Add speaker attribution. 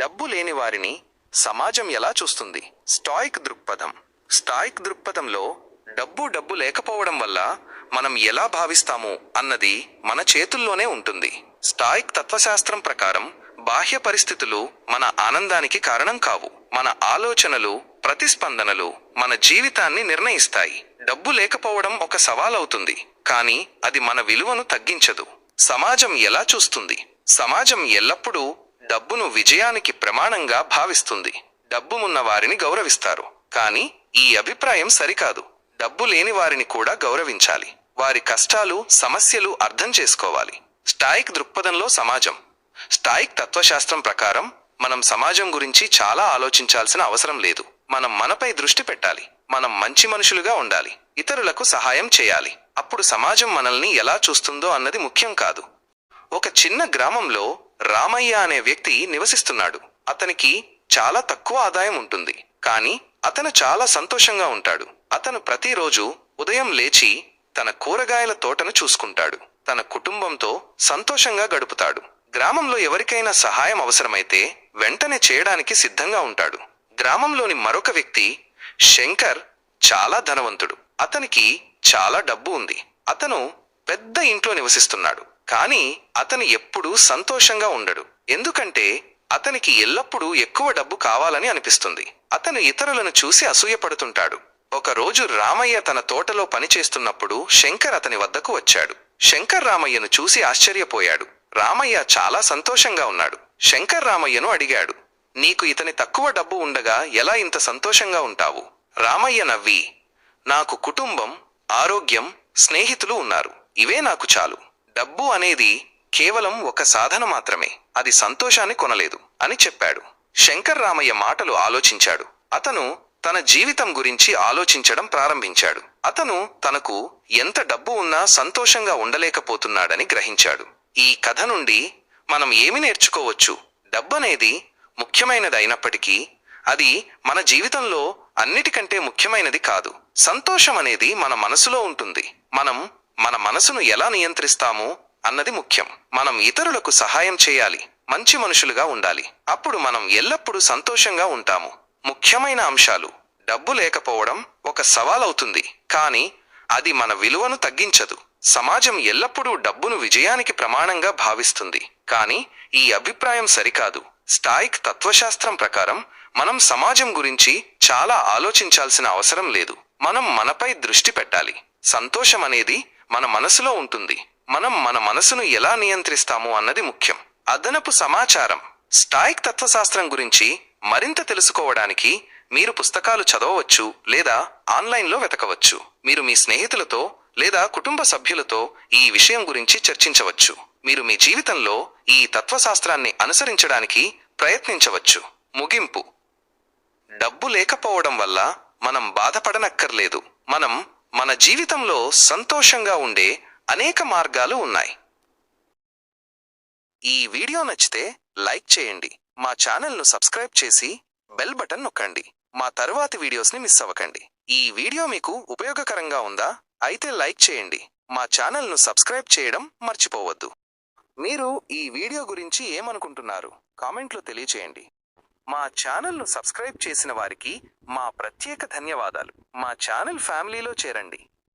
Speaker 1: డబ్బు లేని వారిని సమాజం ఎలా చూస్తుంది? స్టాయిక్ దృక్పథం. స్టాయిక్ దృక్పథంలో డబ్బు డబ్బు లేకపోవడం వల్ల మనం ఎలా భావిస్తాము అన్నది మన చేతుల్లోనే ఉంటుంది. స్టాయిక్ తత్వశాస్త్రం ప్రకారం బాహ్య పరిస్థితులు మన ఆనందానికి కారణం కావు. మన ఆలోచనలు ప్రతిస్పందనలు మన జీవితాన్ని నిర్ణయిస్తాయి. డబ్బు లేకపోవడం ఒక సవాలవుతుంది కానీ అది మన విలువను తగ్గించదు. సమాజం ఎలా చూస్తుంది? సమాజం ఎల్లప్పుడూ డబ్బును విజయానికి ప్రమాణంగా భావిస్తుంది. డబ్బు ఉన్న వారిని గౌరవిస్తారు. కానీ ఈ అభిప్రాయం సరికాదు. డబ్బు లేని వారిని కూడా గౌరవించాలి. వారి కష్టాలు సమస్యలు అర్థం చేసుకోవాలి. స్టాయిక్ దృక్పథంలో సమాజం. స్టాయిక్ తత్వశాస్త్రం ప్రకారం మనం సమాజం గురించి చాలా ఆలోచించాల్సిన అవసరం లేదు. మనం మనపై దృష్టి పెట్టాలి. మనం మంచి మనుషులుగా ఉండాలి. ఇతరులకు సహాయం చేయాలి. అప్పుడు సమాజం మనల్ని ఎలా చూస్తుందో అన్నది ముఖ్యం కాదు. ఒక చిన్న గ్రామంలో రామయ్య అనే వ్యక్తి నివసిస్తున్నాడు. అతనికి చాలా తక్కువ ఆదాయం ఉంటుంది. కానీ అతను చాలా సంతోషంగా ఉంటాడు. అతను ప్రతిరోజు ఉదయం లేచి తన కూరగాయల తోటను చూసుకుంటాడు. తన కుటుంబంతో సంతోషంగా గడుపుతాడు. గ్రామంలో ఎవరికైనా సహాయం అవసరమైతే వెంటనే చేయడానికి సిద్ధంగా ఉంటాడు. గ్రామంలోని మరొక వ్యక్తి శంకర్ చాలా ధనవంతుడు. అతనికి చాలా డబ్బు ఉంది. అతను పెద్ద ఇంట్లో నివసిస్తున్నాడు. కానీ అతను ఎప్పుడూ సంతోషంగా ఉండడు. ఎందుకంటే అతనికి ఎల్లప్పుడూ ఎక్కువ డబ్బు కావాలని అనిపిస్తుంది. అతను ఇతరులను చూసి అసూయపడుతుంటాడు. ఒకరోజు రామయ్య తన తోటలో పనిచేస్తున్నప్పుడు శంకర్ అతని వద్దకు వచ్చాడు. శంకర్ రామయ్యను చూసి ఆశ్చర్యపోయాడు. రామయ్య చాలా సంతోషంగా ఉన్నాడు. శంకర్ రామయ్యను అడిగాడు నీకు ఇతని తక్కువ డబ్బు ఉండగా ఎలా ఇంత సంతోషంగా ఉంటావు? రామయ్య నవ్వి నాకు కుటుంబం ఆరోగ్యం స్నేహితులు ఉన్నారు. ఇవే నాకు చాలు. డబ్బు అనేది కేవలం ఒక సాధన మాత్రమే. అది సంతోషాన్ని కొనలేదు అని చెప్పాడు. శంకర్ రామయ్య మాటలు ఆలోచించాడు. అతను తన జీవితం గురించి ఆలోచించడం ప్రారంభించాడు. అతను తనకు ఎంత డబ్బు ఉన్నా సంతోషంగా ఉండలేకపోతున్నాడని గ్రహించాడు. ఈ కథ నుండి మనం ఏమి నేర్చుకోవచ్చు? డబ్బనేది ముఖ్యమైనది అయినప్పటికీ అది మన జీవితంలో అన్నిటికంటే ముఖ్యమైనది కాదు. సంతోషం అనేది మన మనసులో ఉంటుంది. మనం మన మనసును ఎలా నియంత్రిస్తాము అన్నది ముఖ్యం. మనం ఇతరులకు సహాయం చేయాలి మంచి మనుషులుగా ఉండాలి. అప్పుడు మనం ఎల్లప్పుడూ సంతోషంగా ఉంటాము. ముఖ్యమైన అంశాలు డబ్బు లేకపోవడం ఒక సవాలవుతుంది. కానీ అది మన విలువను తగ్గించదు. సమాజం ఎల్లప్పుడూ డబ్బును విజయానికి ప్రమాణంగా భావిస్తుంది. కానీ ఈ అభిప్రాయం సరికాదు. స్టాయిక్ తత్వశాస్త్రం ప్రకారం మనం సమాజం గురించి చాలా ఆలోచించాల్సిన అవసరం లేదు. మనం మనపై దృష్టి పెట్టాలి. సంతోషం అనేది మన మనసులో ఉంటుంది. మనం మన మనసును ఎలా నియంత్రిస్తాము అన్నది ముఖ్యం. అదనపు సమాచారం స్టాయిక్ తత్వశాస్త్రం గురించి మరింత తెలుసుకోవడానికి మీరు పుస్తకాలు చదవవచ్చు లేదా ఆన్లైన్లో వెతకవచ్చు. మీరు మీ స్నేహితులతో లేదా కుటుంబ సభ్యులతో ఈ విషయం గురించి చర్చించవచ్చు. మీరు మీ జీవితంలో ఈ తత్వశాస్త్రాన్ని అనుసరించడానికి ప్రయత్నించవచ్చు. ముగింపు. డబ్బు లేకపోవడం వల్ల మనం బాధపడనక్కర్లేదు. మనం మన జీవితంలో సంతోషంగా ఉండే అనేక మార్గాలు ఉన్నాయి. ఈ వీడియో నచ్చితే లైక్ చేయండి. మా ఛానల్ను సబ్స్క్రైబ్ చేసి బెల్ బటన్ నొక్కండి. మా తరువాతి వీడియోస్ని మిస్ అవ్వకండి. ఈ వీడియో మీకు ఉపయోగకరంగా ఉందా? అయితే లైక్ చేయండి. మా ఛానల్ను సబ్స్క్రైబ్ చేయడం మర్చిపోవద్దు. మీరు ఈ వీడియో గురించి ఏమనుకుంటున్నారు? కామెంట్లో తెలియచేయండి. మా ఛానల్ను సబ్స్క్రైబ్ చేసిన వారికి మా ప్రత్యేక ధన్యవాదాలు. మా ఛానల్ ఫ్యామిలీలో చేరండి.